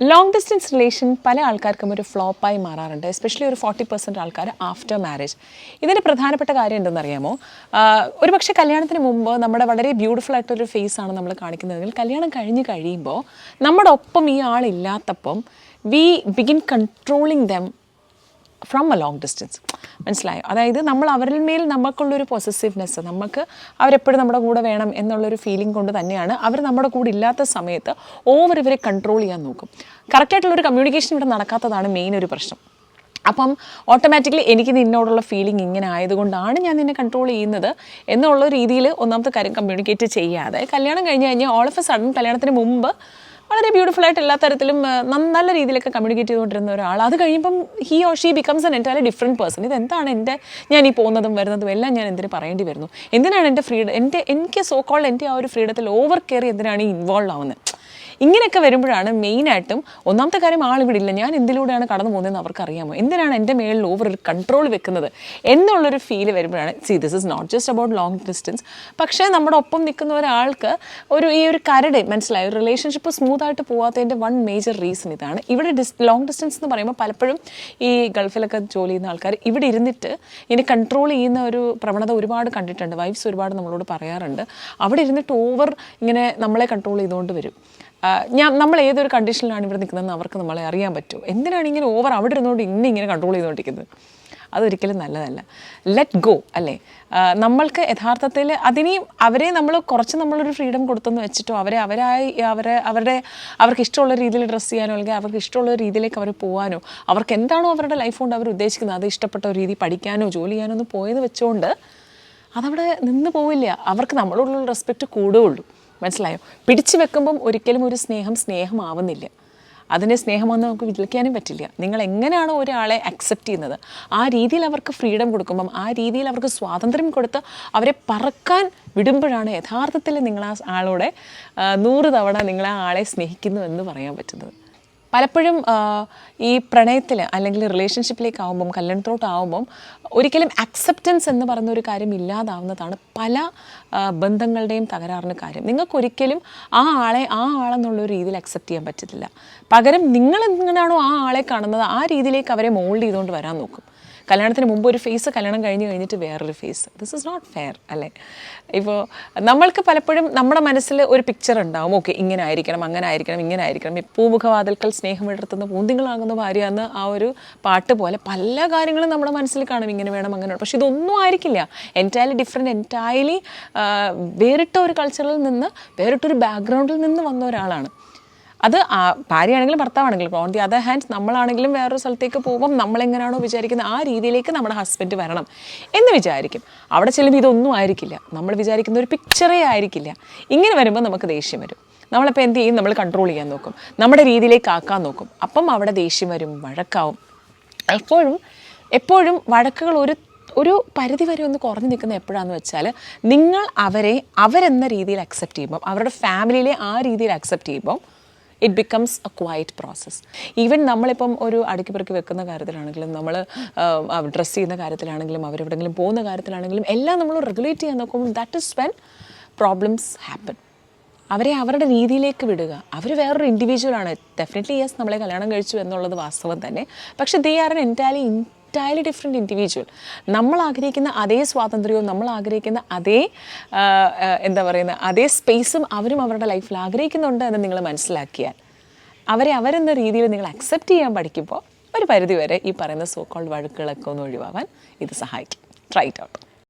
Long distance relation പല ആൾക്കാർക്കും ഒരു ഫ്ലോപ്പായി മാറാറുണ്ട് എസ്പെഷ്യലി ഒരു ഫോർട്ടി പെർസെന്റ് ആൾക്കാർ ആഫ്റ്റർ മാരേജ് ഇതിന്റെ പ്രധാനപ്പെട്ട കാര്യം എന്തെന്നറിയാമോ? ഒരു പക്ഷേ കല്യാണത്തിന് മുമ്പ് നമ്മുടെ വളരെ ബ്യൂട്ടിഫുൾ ആയിട്ടൊരു ഫേസ് ആണ് നമ്മൾ കാണിക്കുന്നതെങ്കിൽ കല്യാണം കഴിഞ്ഞ് കഴിയുമ്പോൾ നമ്മുടെ ഒപ്പം ഈ ആളില്ലാത്തപ്പം we begin controlling them from a long distance മനസ്സിലായോ? അതായത് നമ്മൾ അവരിൽ മേൽ നമുക്കുള്ളൊരു പൊസസീവ്നെസ് നമുക്ക് അവരെപ്പോഴും നമ്മുടെ കൂടെ വേണം എന്നുള്ളൊരു ഫീലിംഗ് കൊണ്ട് തന്നെയാണ് അവർ നമ്മുടെ കൂടെ ഇല്ലാത്ത സമയത്ത് ഓവർ ഇവരെ കൺട്രോൾ ചെയ്യാൻ നോക്കും. കറക്റ്റായിട്ടുള്ളൊരു കമ്മ്യൂണിക്കേഷൻ ഇവിടെ നടക്കാത്തതാണ് മെയിൻ ഒരു പ്രശ്നം. അപ്പം ഓട്ടോമാറ്റിക്കലി എനിക്ക് നിന്നോടുള്ള ഫീലിംഗ് ഇങ്ങനെ ആയതുകൊണ്ടാണ് ഞാൻ നിന്നെ കൺട്രോൾ ചെയ്യുന്നത് എന്നുള്ള രീതിയിൽ ഒന്നാമത്തെ കാര്യം കമ്മ്യൂണിക്കേറ്റ് ചെയ്യാതെ കല്യാണം കഴിഞ്ഞ് കഴിഞ്ഞാൽ ഓൾ ഓഫ് എ സഡൻ കല്യാണത്തിന് മുമ്പ് വളരെ ബ്യൂട്ടിഫുൾ ആയിട്ട് എല്ലാ തരത്തിലും നല്ല രീതിയിലൊക്കെ കമ്മ്യൂണിക്കേറ്റ് ചെയ്തുകൊണ്ടിരുന്ന ഒരാൾ. അത് കഴിയുമ്പം he or she becomes an entirely different person ഇതെന്താണ് എന്റെ ഞാൻ ഈ പോകുന്നതും വരുന്നതും എല്ലാം ഞാൻ എന്തിനു പറയേണ്ടി വരുന്നു? എന്തിനാണ് എന്റെ ഫ്രീഡം എന്റെ എനിക്ക് സോ കോൾഡ് എന്റെ ആ ഒരു ഫ്രീഡത്തിൽ ഓവർ കെയർ എന്തിനാണ് ഇൻവോൾവ് ആവുന്നത്? ഇങ്ങനെയൊക്കെ വരുമ്പോഴാണ് മെയിനായിട്ടും ഒന്നാമത്തെ കാര്യം ആളിവിടെ ഇല്ല. ഞാൻ എന്തിലൂടെയാണ് കടന്നു പോകുന്നതെന്ന് അവർക്ക് അറിയാമോ എന്തിനാണ് എന്റെ മേളിൽ ഓവർ ഒരു കൺട്രോൾ വെക്കുന്നത്? എന്നുള്ളൊരു ഫീൽ വരുമ്പോഴാണ് see this is not just about long distance പക്ഷേ നമ്മുടെ ഒപ്പം നിൽക്കുന്ന ഒരാൾക്ക് ഒരു ഈ ഒരു കരട് മനസ്സിലായി? ഒരു റിലേഷൻഷിപ്പ് സ്മൂത്തായിട്ട് പോകാത്തതിന്റെ വൺ മേജർ റീസൺ ഇതാണ്. ഇവിടെ ഡിസ് ലോങ് ഡിസ്റ്റൻസ് എന്ന് പറയുമ്പോൾ പലപ്പോഴും ഈ ഗൾഫിലൊക്കെ ജോലി ചെയ്യുന്ന ആൾക്കാർ ഇവിടെ ഇരുന്നിട്ട് ഇതിനെ കൺട്രോൾ ചെയ്യുന്ന ഒരു പ്രവണത ഒരുപാട് കണ്ടിട്ടുണ്ട്. വൈഫ്സ് ഒരുപാട് നമ്മളോട് പറയാറുണ്ട്. അവിടെ ഇരുന്നിട്ട് ഓവർ ഇങ്ങനെ നമ്മളെ കൺട്രോൾ ചെയ്തുകൊണ്ട് വരും. ഞാൻ നമ്മൾ ഏതൊരു കണ്ടീഷനിലാണ് ഇവിടെ നിൽക്കുന്നതെന്ന് അവർക്ക് നമ്മളെ അറിയാൻ പറ്റുമോ എന്തിനാണ് ഇങ്ങനെ ഓവർ അവിടെ ഇരുന്നുകൊണ്ട് ഇന്നെ ഇങ്ങനെ കൺട്രോൾ ചെയ്തുകൊണ്ടിരിക്കുന്നത്? അതൊരിക്കലും നല്ലതല്ല. ലെറ്റ് ഗോ അല്ലേ? നമ്മൾക്ക് യഥാർത്ഥത്തിൽ അതിനെയും അവരെ നമ്മൾ കുറച്ച് നമ്മളൊരു ഫ്രീഡം കൊടുത്തെന്ന് വെച്ചിട്ടോ അവരെ അവരായി അവരെ അവരുടെ അവർക്ക് ഇഷ്ടമുള്ള രീതിയിൽ ഡ്രസ്സ് ചെയ്യാനോ അല്ലെങ്കിൽ അവർക്ക് ഇഷ്ടമുള്ള രീതിയിലേക്ക് അവർ പോകാനോ അവർക്ക് എന്താണോ അവരുടെ ലൈഫ് കൊണ്ട് അവർ ഉദ്ദേശിക്കുന്നത് അത് ഇഷ്ടപ്പെട്ട രീതി പഠിക്കാനോ ജോലി ചെയ്യാനോ ഒന്നും പോയെന്ന് വെച്ചുകൊണ്ട് അതവിടെ നിന്ന് പോവില്ല. അവർക്ക് നമ്മളോടുള്ള റെസ്പെക്റ്റ് കൂടുകയുള്ളൂ. മനസ്സിലായോ? പിടിച്ചു വെക്കുമ്പം ഒരിക്കലും ഒരു സ്നേഹം സ്നേഹമാവുന്നില്ല. അതിനെ സ്നേഹമെന്ന് നമുക്ക് വിളിക്കാനും പറ്റില്ല. നിങ്ങൾ എങ്ങനെയാണോ ഒരാളെ അക്സെപ്റ്റ് ചെയ്യുന്നത് ആ രീതിയിൽ അവർക്ക് ഫ്രീഡം കൊടുക്കുമ്പം ആ രീതിയിൽ അവർക്ക് സ്വാതന്ത്ര്യം കൊടുത്ത് അവരെ പറക്കാൻ വിടുമ്പോഴാണ് യഥാർത്ഥത്തിൽ നിങ്ങൾ ആ ആളോടെ നൂറ് തവണ നിങ്ങൾ ആ ആളെ സ്നേഹിക്കുന്നു എന്ന് പറയാൻ പറ്റുന്നത്. പലപ്പോഴും ഈ പ്രണയത്തിൽ അല്ലെങ്കിൽ റിലേഷൻഷിപ്പിലേക്ക് ആവുമ്പം കല്യാണത്തോട്ടാവുമ്പം ഒരിക്കലും അക്സെപ്റ്റൻസ് എന്ന് പറയുന്ന ഒരു കാര്യം ഇല്ലാതാവുന്നതാണ് പല ബന്ധങ്ങളുടെയും തകരാറിന് കാര്യം. നിങ്ങൾക്കൊരിക്കലും ആ ആളെ ആ ആളെന്നുള്ള രീതിയിൽ അക്സെപ്റ്റ് ചെയ്യാൻ പറ്റത്തില്ല. പകരം നിങ്ങൾ എങ്ങനെയാണോ ആ ആളെ കാണുന്നത് ആ രീതിയിലേക്ക് അവരെ മോൾഡ് ചെയ്തുകൊണ്ട് വരാൻ നോക്കും. കല്യാണത്തിന് മുമ്പ് ഒരു ഫേസ് കല്യാണം കഴിഞ്ഞ് കഴിഞ്ഞിട്ട് വേറൊരു phase this is not fair അല്ലേ? ഇപ്പോൾ നമ്മൾക്ക് പലപ്പോഴും നമ്മുടെ മനസ്സിൽ ഒരു പിക്ചർ ഉണ്ടാവും. ഓക്കെ ഇങ്ങനെ ആയിരിക്കണം അങ്ങനെ ആയിരിക്കണം ഇങ്ങനെ ആയിരിക്കണം. പൂമുഖവാതിൽക്കൽ സ്നേഹം വിടർത്തുന്ന പൂന്തികളാകുന്ന ഭാര്യ എന്ന് ആ ഒരു പാട്ട് പോലെ പല കാര്യങ്ങളും നമ്മുടെ മനസ്സിൽ കാണും. ഇങ്ങനെ വേണം അങ്ങനെ പക്ഷെ ഇതൊന്നും ആയിരിക്കില്ല. എന്റയർലി ഡിഫറെന്റ് എന്റയർലി വേറിട്ട ഒരു കൾച്ചറിൽ നിന്ന് വേറിട്ടൊരു ബാക്ക്ഗ്രൗണ്ടിൽ നിന്ന് വന്ന ഒരാളാണ്. അത് ആ ഭാര്യയാണെങ്കിലും ഭർത്താവാണെങ്കിലും ഓൺ ദി അതർ ഹാൻഡ് നമ്മളാണെങ്കിലും വേറൊരു സ്ഥലത്തേക്ക് പോകുമ്പം നമ്മളെങ്ങനെയാണോ വിചാരിക്കുന്നത് ആ രീതിയിലേക്ക് നമ്മുടെ ഹസ്ബൻഡ് വരണം എന്ന് വിചാരിക്കും. അവിടെ ചെല്ലുമ്പോൾ ഇതൊന്നും ആയിരിക്കില്ല. നമ്മൾ വിചാരിക്കുന്ന ഒരു പിക്ചറേ ആയിരിക്കില്ല. ഇങ്ങനെ വരുമ്പോൾ നമുക്ക് ദേഷ്യം വരും. നമ്മളിപ്പോൾ എന്ത് ചെയ്യും? നമ്മൾ കൺട്രോൾ ചെയ്യാൻ നോക്കും. നമ്മുടെ രീതിയിലേക്ക് ആക്കാൻ നോക്കും. അപ്പം അവിടെ ദേഷ്യം വരും വഴക്കാവും. എപ്പോഴും എപ്പോഴും വഴക്കുകൾ ഒരു ഒരു പരിധി വരെ ഒന്ന് കുറഞ്ഞു നിൽക്കുന്ന എപ്പോഴാണെന്ന് വെച്ചാൽ നിങ്ങൾ അവരെ അവരെന്ന രീതിയിൽ അക്സെപ്റ്റ് ചെയ്യുമ്പം അവരുടെ ഫാമിലിയിലെ ആ രീതിയിൽ അക്സെപ്റ്റ് ചെയ്യുമ്പം it becomes a quiet process even നമ്മളിപ്പം ഒരു അടുക്കി പെറുക്കി വെക്കുന്ന കാര്യത്തിലാണെങ്കിലും നമ്മൾ ഡ്രസ്സ് ചെയ്യുന്ന കാര്യത്തിലാണെങ്കിലും അവരെവിടെങ്കിലും പോകുന്ന കാര്യത്തിലാണെങ്കിലും എല്ലാം നമ്മൾ റെഗുലേറ്റ് ചെയ്യാൻ നോക്കുമ്പോൾ that is when problems happen അവരെ അവരുടെ രീതിയിലേക്ക് വിടുക. അവർ വേറൊരു ഇൻഡിവിജ്വലാണ് ഡെഫിനറ്റ്ലി യെസ് നമ്മളെ കല്യാണം കഴിച്ചു എന്നുള്ളത് വാസ്തവം തന്നെ. പക്ഷേ they are an entirely entirely different individual നമ്മൾ ആഗ്രഹിക്കുന്ന അതേ സ്വാതന്ത്ര്യവും നമ്മൾ ആഗ്രഹിക്കുന്ന അതേ എന്താ പറയുന്ന അതേ സ്പേസും അവരും അവരുടെ ലൈഫിൽ ആഗ്രഹിക്കുന്നുണ്ട് എന്ന് നിങ്ങൾ മനസ്സിലാക്കിയാൽ അവരെ അവരെന്ന രീതിയിൽ നിങ്ങൾ അക്സെപ്റ്റ് ചെയ്യാൻ പഠിക്കുമ്പോൾ ഒരു പരിധിവരെ ഈ പറയുന്ന സോക്കോൾ വഴക്കുകളൊക്കെ ഒന്ന് ഒഴിവാവാൻ ഇത് സഹായിക്കും. Try out